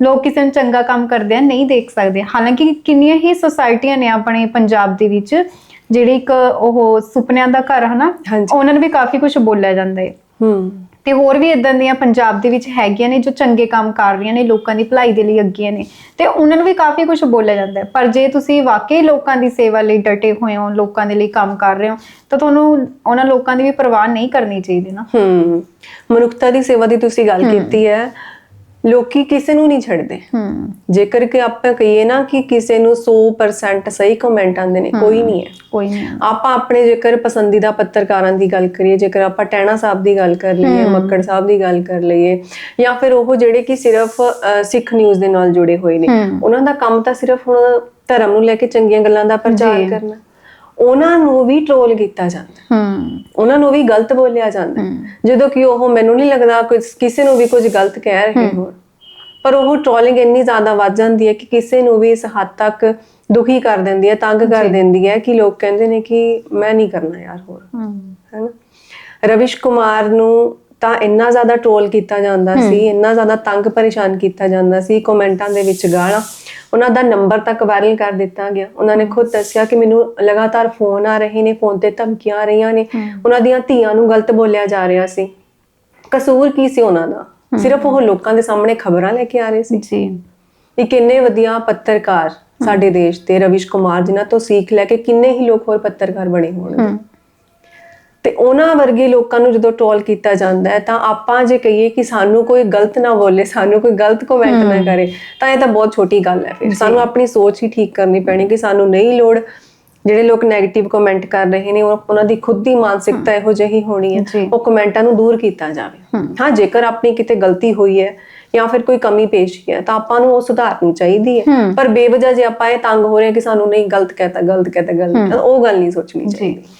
ਲੋਕ ਕਿਸੇ ਨੂੰ ਚੰਗਾ ਕੰਮ ਕਰਦੇ ਆ ਨਹੀਂ ਦੇਖ ਸਕਦੇ। ਹਾਲਾਂਕਿ ਕਿੰਨੀਆਂ ਹੀ ਸੁਸਾਇਟੀਆਂ ਨੇ ਆਪਣੇ ਪੰਜਾਬ ਦੇ ਵਿੱਚ ਜਿਹੜੀ ਇੱਕ ਉਹ ਸੁਪਨਿਆਂ ਦਾ ਘਰ ਹਨਾ। ਉਹਨਾਂ ਨੂੰ ਵੀ ਕਾਫੀ ਕੁਝ ਬੋਲਿਆ ਜਾਂਦਾ ਹੈ ਹੂੰ। ਤੇ ਹੋਰ ਵੀ ਇਦਾਂ ਦੀਆਂ ਪੰਜਾਬ ਦੇ ਵਿੱਚ ਹੈਗੀਆਂ ਨੇ ਜੋ ਚੰਗੇ ਕੰਮ ਕਰ ਰਹੀਆਂ ਨੇ ਲੋਕਾਂ ਦੀ ਭਲਾਈ ਦੇ ਲਈ ਅੱਗੀਆਂ ਨੇ। ਤੇ ਉਹਨਾਂ ਨੂੰ ਵੀ ਕਾਫੀ ਕੁਝ ਬੋਲਿਆ ਜਾਂਦਾ ਹੈ ਪਰ ਜੇ ਤੁਸੀਂ ਵਾਕਈ ਲੋਕਾਂ ਦੀ ਸੇਵਾ ਲਈ ਡਟੇ ਹੋਏ ਹੋ ਲੋਕਾਂ ਦੇ ਲਈ ਕੰਮ ਕਰ ਰਹੇ ਹੋ ਤਾਂ ਤੁਹਾਨੂੰ ਉਹਨਾਂ ਲੋਕਾਂ ਦੀ ਵੀ ਪਰਵਾਹ ਨਹੀਂ ਕਰਨੀ ਚਾਹੀਦੀ ਨਾ। ਹੂੰ। ਮਨੁੱਖਤਾ ਦੀ ਸੇਵਾ ਦੀ ਤੁਸੀਂ ਗੱਲ ਕੀਤੀ ਹੈ ਲੋਕੀ ਕਿਸੇ ਨੂੰ ਨਹੀਂ ਛੱਡਦੇ। ਹੂੰ। ਜੇਕਰ ਕਿ ਆਪਾਂ ਕਹੀਏ ਨਾ ਕਿ ਕਿਸੇ ਨੂੰ 100% ਸਹੀ ਕਮੈਂਟ ਆਉਂਦੇ ਨੇ ਕੋਈ ਨਹੀਂ ਹੈ। ਕੋਈ ਨਹੀਂ ਆਪਾਂ ਆਪਣੇ ਜੇਕਰ ਪਸੰਦੀਦਾ ਪੱਤਰਕਾਰਾਂ ਦੀ ਗੱਲ ਕਰੀਏ ਜੇਕਰ ਆਪਾਂ ਟੈਣਾ ਸਾਹਿਬ ਦੀ ਗੱਲ ਕਰ ਲਈਏ ਮੱਕੜ ਸਾਹਿਬ ਦੀ ਗੱਲ ਕਰ ਲਈਏ ਜਾਂ ਫਿਰ ਉਹ ਜਿਹੜੇ ਕਿ ਸਿਰਫ ਸਿੱਖ ਨਿਊਜ਼ ਦੇ ਨਾਲ ਜੁੜੇ ਹੋਏ ਨੇ। ਉਹਨਾਂ ਦਾ ਕੰਮ ਤਾਂ ਸਿਰਫ ਹੁਣ ਧਰਮ ਨੂੰ ਲੈ ਕੇ ਚੰਗੀਆਂ ਗੱਲਾਂ ਦਾ ਪ੍ਰਚਾਰ। ਕਰਨਾ। ਉਹਨਾਂ ਨੂੰ ਵੀ ਟ੍ਰੋਲ ਕੀਤਾ ਜਾਂਦਾ। ਹੂੰ। ਉਹਨਾਂ ਨੂੰ ਵੀ ਗਲਤ ਬੋਲਿਆ ਜਾਂਦਾ। ਜਦੋਂ ਕਿ ਉਹ ਮੈਨੂੰ ਨਹੀਂ ਲੱਗਦਾ ਕਿਸੇ ਨੂੰ ਵੀ ਕੁਝ ਗਲਤ ਕਹਿ ਰਹੇ ਹੋਣ। ਪਰ ਉਹ ਟ੍ਰੋਲਿੰਗ ਇੰਨੀ ਜ਼ਿਆਦਾ ਵੱਧ ਜਾਂਦੀ ਹੈ ਕਿ ਕਿਸੇ ਨੂੰ ਵੀ ਇਸ ਹੱਦ ਤੱਕ ਦੁਖੀ ਕਰ ਦਿੰਦੀ ਹੈ ਤੰਗ ਕਰ ਦਿੰਦੀ ਹੈ ਕਿ ਲੋਕ ਕਹਿੰਦੇ ਨੇ ਕਿ ਮੈਂ ਨਹੀਂ ਕਰਨਾ ਯਾਰ ਹੋਰ। ਹੈਨਾ? ਰਵਿਸ਼ ਕੁਮਾਰ ਨੂੰ ਤਾਂ ਇੰਨਾ ਜ਼ਿਆਦਾ ਟ੍ਰੋਲ ਕੀਤਾ ਜਾਂਦਾ ਸੀ ਇੰਨਾ ਜ਼ਿਆਦਾ ਤੰਗ ਪਰੇਸ਼ਾਨ ਕੀਤਾ ਜਾਂਦਾ ਸੀ ਕਮੈਂਟਾਂ ਦੇ ਵਿੱਚ ਗਾਲਾਂ। ਉਹਨਾਂ ਦਾ ਨੰਬਰ ਤੱਕ ਵਾਇਰਲ ਕਰ ਦਿੱਤਾ ਗਿਆ। ਉਹਨਾਂ ਨੇ ਖੁਦ ਦੱਸਿਆ ਕਿ ਮੈਨੂੰ ਲਗਾਤਾਰ ਫੋਨ ਆ ਰਹੇ ਨੇ ਫੋਨ ਤੇ ਧਮਕੀਆਂ ਆ ਰਹੀਆਂ ਨੇ। ਉਹਨਾਂ ਦੀਆਂ ਧੀਆਂ ਨੂੰ ਗਲਤ ਬੋਲਿਆ ਜਾ ਰਿਹਾ ਸੀ। ਕਸੂਰ ਕੀ ਸੀ ਉਹਨਾਂ ਦਾ? ਸਿਰਫ ਉਹ ਲੋਕਾਂ ਦੇ ਸਾਹਮਣੇ ਖਬਰਾਂ ਲੈ ਕੇ ਆ ਰਹੇ ਸੀ। ਜੀ। ਇਹ ਕਿੰਨੇ ਵਧੀਆ ਪੱਤਰਕਾਰ ਸਾਡੇ ਦੇਸ਼ ਦੇ ਰਵਿਸ਼ ਕੁਮਾਰ ਜਿਨ੍ਹਾਂ ਤੋਂ ਸਿੱਖ ਲੈ ਕੇ ਕਿੰਨੇ ਹੀ ਲੋਕ ਹੋਰ ਪੱਤਰਕਾਰ ਬਣੇ ਹੋਣਗੇ। ਤੇ ਉਹਨਾਂ ਵਰਗੇ ਲੋਕਾਂ ਨੂੰ ਜਦੋਂ ਟ੍ਰੋਲ ਕੀਤਾ ਜਾਂਦਾ ਹੈ ਤਾਂ ਆਪਾਂ ਜੇ ਕਹੀਏ ਕਿ ਸਾਨੂੰ ਕੋਈ ਗਲਤ ਨਾ ਬੋਲੇ ਸਾਨੂੰ ਕੋਈ ਗਲਤ ਕਮੈਂਟ ਨਾ ਕਰੇ ਤਾਂ ਇਹ ਤਾਂ ਬਹੁਤ ਛੋਟੀ ਗੱਲ ਹੈ ਫਿਰ। ਸਾਨੂੰ ਆਪਣੀ ਸੋਚ ਹੀ ਠੀਕ ਕਰਨੀ ਪੈਣੀ ਕਿ ਸਾਨੂੰ ਨਹੀਂ ਲੋੜ। ਜਿਹੜੇ ਲੋਕ 네ਗੇਟਿਵ ਕਮੈਂਟ ਕਰ ਰਹੇ ਨੇ ਉਹ- ਉਹਨਾਂ ਦੀ ਖੁਦ ਦੀ ਮਾਨਸਿਕਤਾ ਇਹੋ ਜਿਹੀ ਹੋਣੀ ਹੈ। ਉਹ ਕਮੈਂਟਾਂ ਨੂੰ ਦੂਰ ਕੀਤਾ ਜਾਵੇ। ਹਾਂ ਜੇਕਰ ਆਪਣੀ ਕਿਤੇ ਗਲਤੀ ਹੋਈ ਹੈ ਜਾਂ ਫਿਰ ਕੋਈ ਕਮੀ ਪੇਸ਼ ਹੈ ਤਾਂ ਆਪਾਂ ਨੂੰ ਉਹ ਸੁਧਾਰਨੀ ਚਾਹੀਦੀ ਹੈ। ਪਰ ਬੇਵਜ੍ਹਾ ਜੇ ਆਪਾਂ ਇਹ ਤੰਗ ਹੋ ਰਹੇ ਹਾਂ ਕਿ ਸਾਨੂੰ ਨਹੀਂ ਗਲਤ ਕਹਤਾ ਗਲਤ ਕਹਤਾ ਗਲਤ ਉਹ ਗੱਲ ਨਹੀਂ ਸੋਚਣੀ ਚਾਹੀਦੀ।